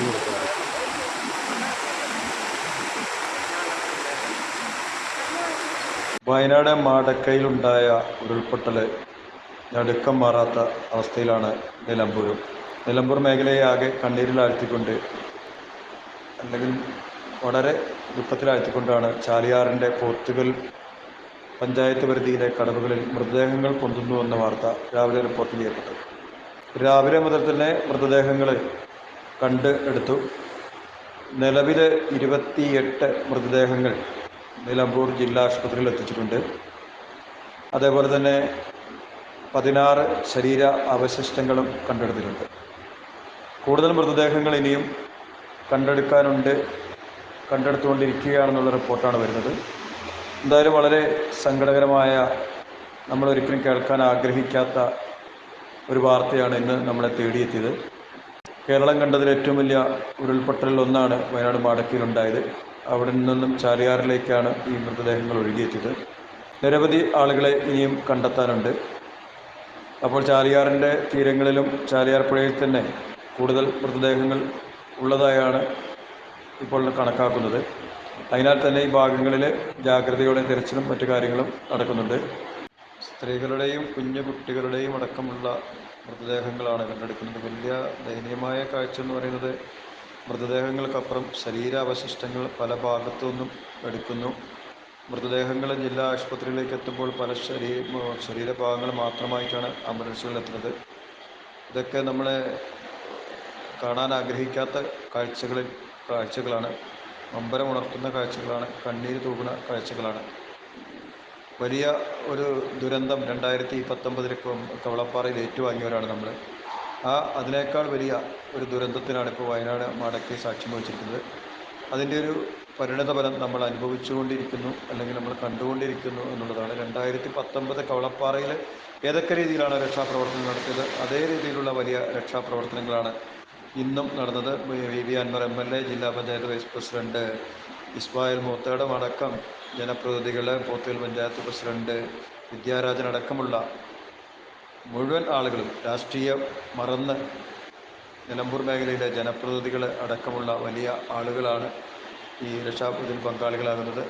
വാങ്ങി കൊടുക്കുന്നത് വയനാട് മാടക്കയിലുണ്ടായ ഉരുൾപൊട്ടൽ നടുക്കം മാറാത്ത അവസ്ഥയിലാണ് നിലമ്പൂരും. നിലമ്പൂർ മേഖലയെ ആകെ കണ്ണീരിലാഴ്ത്തിക്കൊണ്ട് അല്ലെങ്കിൽ വളരെ ദുഃഖത്തിലാഴ്ത്തിക്കൊണ്ടാണ് ചാലിയാറിന്റെ പോത്തുകൽ പഞ്ചായത്ത് പരിധിയിലെ കടവുകളിൽ മൃതദേഹങ്ങൾ കൊണ്ടുവന്നുവെന്ന വാർത്ത രാവിലെ റിപ്പോർട്ട് ചെയ്യപ്പെട്ടു രാവിലെ മുതൽ തന്നെ മൃതദേഹങ്ങൾ കണ്ട് എടുത്തു. നിലവിൽ ഇരുപത്തിയെട്ട് മൃതദേഹങ്ങൾ നിലമ്പൂർ ജില്ലാ ആശുപത്രിയിൽ എത്തിച്ചിട്ടുണ്ട്. അതേപോലെ തന്നെ പതിനാറ് ശരീര അവശിഷ്ടങ്ങളും കണ്ടെടുത്തിട്ടുണ്ട്. കൂടുതൽ മൃതദേഹങ്ങൾ ഇനിയും കണ്ടെടുക്കാനുണ്ട് കണ്ടെടുത്തുകൊണ്ടിരിക്കുകയാണെന്നുള്ള റിപ്പോർട്ടാണ് വരുന്നത്. എന്തായാലും വളരെ സങ്കടകരമായ നമ്മൾ ഒരിക്കലും കേൾക്കാൻ ആഗ്രഹിക്കാത്ത ഒരു വാർത്തയാണ് ഇന്ന് നമ്മളെ തേടിയെത്തിയത്. കേരളം കണ്ടതിൽ ഏറ്റവും വലിയ ഉരുൾപൊട്ടലിൽ ഒന്നാണ് വയനാട് മാടക്കിയിലുണ്ടായത് അവിടെ നിന്നും ചാലിയാറിലേക്കാണ് ഈ മൃതദേഹങ്ങൾ ഒഴുകിയെത്തിയത്. നിരവധി ആളുകളെ ഇനിയും കണ്ടെത്താനുണ്ട്. അപ്പോൾ ചാലിയാറിന്റെ തീരങ്ങളിലും ചാലിയാർ പുഴയിൽ തന്നെ കൂടുതൽ മൃതദേഹങ്ങൾ ഉള്ളതായാണ് ഇപ്പോൾ കണക്കാക്കുന്നത്. അതിനാൽ തന്നെ ഈ ഭാഗങ്ങളിൽ ജാഗ്രതയോടെ തിരച്ചിലും മറ്റു കാര്യങ്ങളും നടക്കുന്നുണ്ട്. സ്ത്രീകളുടെയും കുഞ്ഞു കുട്ടികളുടെയും അടക്കമുള്ള മൃതദേഹങ്ങളാണ് കണ്ടെടുക്കുന്നത്. വലിയ ദയനീയമായ കാഴ്ച എന്ന് പറയുന്നത് മൃതദേഹങ്ങൾക്കപ്പുറം ശരീരാവശിഷ്ടങ്ങൾ പല ഭാഗത്തു നിന്നും എടുക്കുന്നു. മൃതദേഹങ്ങൾ ജില്ലാ ആശുപത്രിയിലേക്ക് എത്തുമ്പോൾ പല ശരീ ശരീരഭാഗങ്ങൾ മാത്രമായിട്ടാണ് ആംബുലൻസുകളിൽ എത്തുന്നത്. ഇതൊക്കെ നമ്മളെ കാണാൻ ആഗ്രഹിക്കാത്ത കാഴ്ചകളിൽ കാഴ്ചകളാണ്. അമ്പരമുണർത്തുന്ന കാഴ്ചകളാണ്. കണ്ണീര് തൂകുന്ന കാഴ്ചകളാണ്. വലിയ ഒരു ദുരന്തം രണ്ടായിരത്തി പത്തൊമ്പതിൽ കവളപ്പാറയിൽ ഏറ്റുവാങ്ങിയവരാണ് നമ്മൾ ആ അതിനേക്കാൾ വലിയ ഒരു ദുരന്തത്തിനാണ് ഇപ്പോൾ വയനാട് മാടക്കി സാക്ഷ്യം വഹിച്ചിരിക്കുന്നത്. അതിന്റെ ഒരു പരിണതഫലം നമ്മൾ അനുഭവിച്ചുകൊണ്ടിരിക്കുന്നു അല്ലെങ്കിൽ നമ്മൾ കണ്ടുകൊണ്ടിരിക്കുന്നു എന്നുള്ളതാണ്. രണ്ടായിരത്തി പത്തൊമ്പത് കവളപ്പാറയിൽ ഏതൊക്കെ രീതിയിലാണ് രക്ഷാപ്രവർത്തനം നടത്തിയത്? അതേ രീതിയിലുള്ള വലിയ രക്ഷാപ്രവർത്തനങ്ങളാണ് ഇന്നും നടന്നത്. V V Anwar M L A ജില്ലാ പഞ്ചായത്ത് വൈസ് പ്രസിഡന്റ് ഇസ്മായിൽ മൂത്തേടം അടക്കം ജനപ്രതിനിധികൾ പോത്തുകൽ പഞ്ചായത്ത് പ്രസിഡന്റ് വിദ്യാരാജൻ അടക്കമുള്ള മുഴുവൻ ആളുകളും രാഷ്ട്രീയം മറന്ന് നിലമ്പൂർ മേഖലയിലെ ജനപ്രതിനിധികൾ അടക്കമുള്ള വലിയ ആളുകളാണ് ഈ രക്ഷാപ്രതിൽ പങ്കാളികളാകുന്നത്.